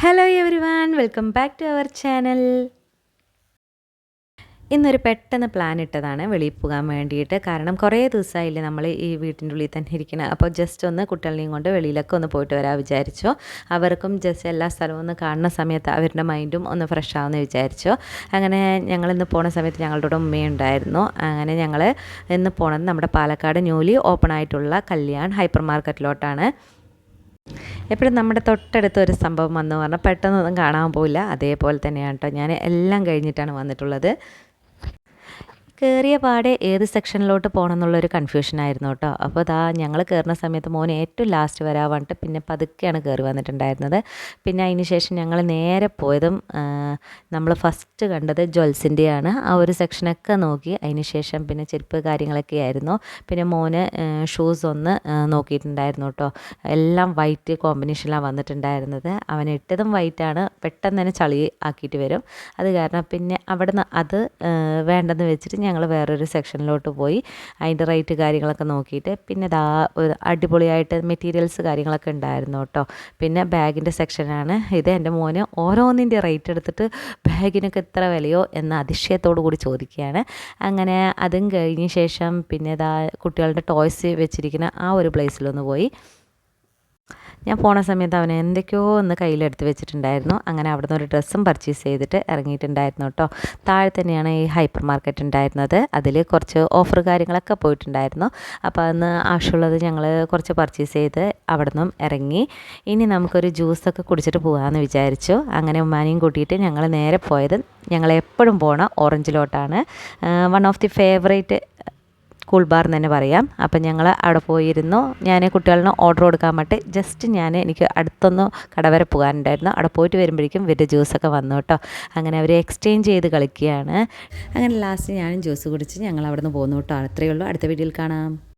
Hello everyone welcome back to our channel ഇന്നൊരു പെട്ടെന്ന് plan ഇട്ടതാണ് വെളിയിൽ പോകാൻ വേണ്ടിയിട്ട്. കാരണം കുറേ ദിവസമായില്ലേ നമ്മൾ ഈ വീട്ടിന്റെ ഉള്ളിൽ തന്നെ ഇരിക്കണം. അപ്പോൾ ജസ്റ്റ് ഒന്ന് കുട്ടികളെയും കൊണ്ട് വെളിയിലൊക്കെ ഒന്ന് പോയിട്ട് വരാൻ വിചാരിച്ചോ. അവർക്കും ജസ്റ്റ് എല്ലാ സ്ഥലവും ഒന്ന് കാണുന്ന സമയത്ത് അവരുടെ മൈൻഡും ഒന്ന് ഫ്രഷ് ആവുമെന്ന് വിചാരിച്ചോ. അങ്ങനെ ഞങ്ങൾ ഇന്ന് പോണ സമയത്ത് ഞങ്ങളുടെ ഉമ്മയുണ്ടായിരുന്നു അങ്ങനെ ഞങ്ങൾ ഇന്ന് പോണത് നമ്മുടെ പാലക്കാട് ന്യൂലി ഓപ്പൺ ആയിട്ടുള്ള കല്യാൺ ഹൈപ്പർ മാർക്കറ്റിലോട്ടാണ് എപ്പോഴും നമ്മുടെ തൊട്ടടുത്ത് ഒരു സംഭവം വന്നു പറഞ്ഞാൽ പെട്ടെന്നൊന്നും കാണാൻ പോവില്ല. അതേപോലെ തന്നെയാണ് കേട്ടോ. ഞാൻ എല്ലാം കഴിഞ്ഞിട്ടാണ് വന്നിട്ടുള്ളത്. കയറിയ പാടെ ഏത് സെക്ഷനിലോട്ട് പോകണം എന്നുള്ളൊരു കൺഫ്യൂഷനായിരുന്നു കേട്ടോ. അപ്പോൾ അതാ ഞങ്ങൾ കയറുന്ന സമയത്ത് മോൻ ഏറ്റവും ലാസ്റ്റ് വരാൻ പറഞ്ഞിട്ട് പിന്നെ പതുക്കെയാണ് കയറി വന്നിട്ടുണ്ടായിരുന്നത്. പിന്നെ അതിന് ശേഷം ഞങ്ങൾ നേരെ പോയതും നമ്മൾ ഫസ്റ്റ് കണ്ടത് ജ്വൽസിന്റെയാണ് ആ ഒരു സെക്ഷനൊക്കെ നോക്കി അതിന് ശേഷം പിന്നെ ചെരുപ്പ് കാര്യങ്ങളൊക്കെ ആയിരുന്നു. പിന്നെ മോന് ഷൂസ് ഒന്ന് നോക്കിയിട്ടുണ്ടായിരുന്നു കേട്ടോ. എല്ലാം വൈറ്റ് കോമ്പിനേഷനിലാണ് വന്നിട്ടുണ്ടായിരുന്നത്. അവൻ ഇട്ടതും വൈറ്റാണ് പെട്ടെന്ന് തന്നെ ചളി ആക്കിയിട്ട് വരും. അത് കാരണം പിന്നെ അവിടെ നിന്ന് അത് വേണ്ടെന്ന് വെച്ചിട്ട് ഞങ്ങൾ വേറൊരു സെക്ഷനിലോട്ട് പോയി അതിന്റെ റേറ്റ് കാര്യങ്ങളൊക്കെ നോക്കിയിട്ട് പിന്നെ ഒരു അടിപൊളിയായിട്ട് മെറ്റീരിയൽസ് കാര്യങ്ങളൊക്കെ ഉണ്ടായിരുന്നു കേട്ടോ. പിന്നെ ബാഗിന്റെ സെക്ഷനാണ്. ഇത് എന്റെ മോന് ഓരോന്നിന്റെ റേറ്റ് എടുത്തിട്ട് ബാഗിനൊക്കെ എത്ര വിലയോ എന്ന അതിശയത്തോടു കൂടി ചോദിക്കുകയാണ്. അങ്ങനെ അതും കഴിഞ്ഞ ശേഷം പിന്നെ ഇതാ കുട്ടികളുടെ ടോയ്സ് വെച്ചിരിക്കുന്ന ആ ഒരു പ്ലേസിലൊന്ന് പോയി. ഞാൻ പോണ സമയത്ത് അവനെ എന്തൊക്കെയോ ഒന്ന് കയ്യിലെടുത്ത് വെച്ചിട്ടുണ്ടായിരുന്നു. അങ്ങനെ അവിടെ നിന്ന് ഒരു ഡ്രസ്സും പർച്ചേസ് ചെയ്തിട്ട് ഇറങ്ങിയിട്ടുണ്ടായിരുന്നു കേട്ടോ. താഴെ തന്നെയാണ് ഈ ഹൈപ്പർ മാർക്കറ്റ് ഉണ്ടായിരുന്നത്. അതിൽ കുറച്ച് ഓഫർ കാര്യങ്ങളൊക്കെ പോയിട്ടുണ്ടായിരുന്നു. അപ്പോൾ അന്ന് ആവശ്യമുള്ളത് ഞങ്ങൾ കുറച്ച് പർച്ചേസ് ചെയ്ത് അവിടെ നിന്നും ഇറങ്ങി. ഇനി നമുക്കൊരു ജ്യൂസൊക്കെ കുടിച്ചിട്ട് പോകാമെന്ന് വിചാരിച്ചു. അങ്ങനെ ഉമ്മാനെയും കൂട്ടിയിട്ട് ഞങ്ങൾ നേരെ പോയത് ഞങ്ങൾ എപ്പോഴും പോണ ഓറഞ്ചിലോട്ടാണ് one of the favourite cool bar എന്ന് തന്നെ പറയാം. അപ്പം ഞങ്ങൾ അവിടെ പോയിരുന്നു. ഞാൻ കുട്ടികളിന് ഓർഡർ കൊടുക്കാൻ വേണ്ടി ജസ്റ്റ് ഞാൻ എനിക്ക് അടുത്തൊന്ന് കട വരെ പോകാനുണ്ടായിരുന്നു. അവിടെ പോയിട്ട് വരുമ്പോഴേക്കും ഇവരുടെ ജ്യൂസൊക്കെ വന്നു കേട്ടോ. അങ്ങനെ അവർ എക്സ്ചേഞ്ച് ചെയ്ത് കളിക്കുകയാണ്. അങ്ങനെ ലാസ്റ്റ് ഞാനും ജ്യൂസ് കുടിച്ച് ഞങ്ങൾ അവിടെ നിന്ന് പോന്നു കേട്ടോ. അത്രയേ ഉള്ളൂ. അടുത്ത വീഡിയോയിൽ കാണാം.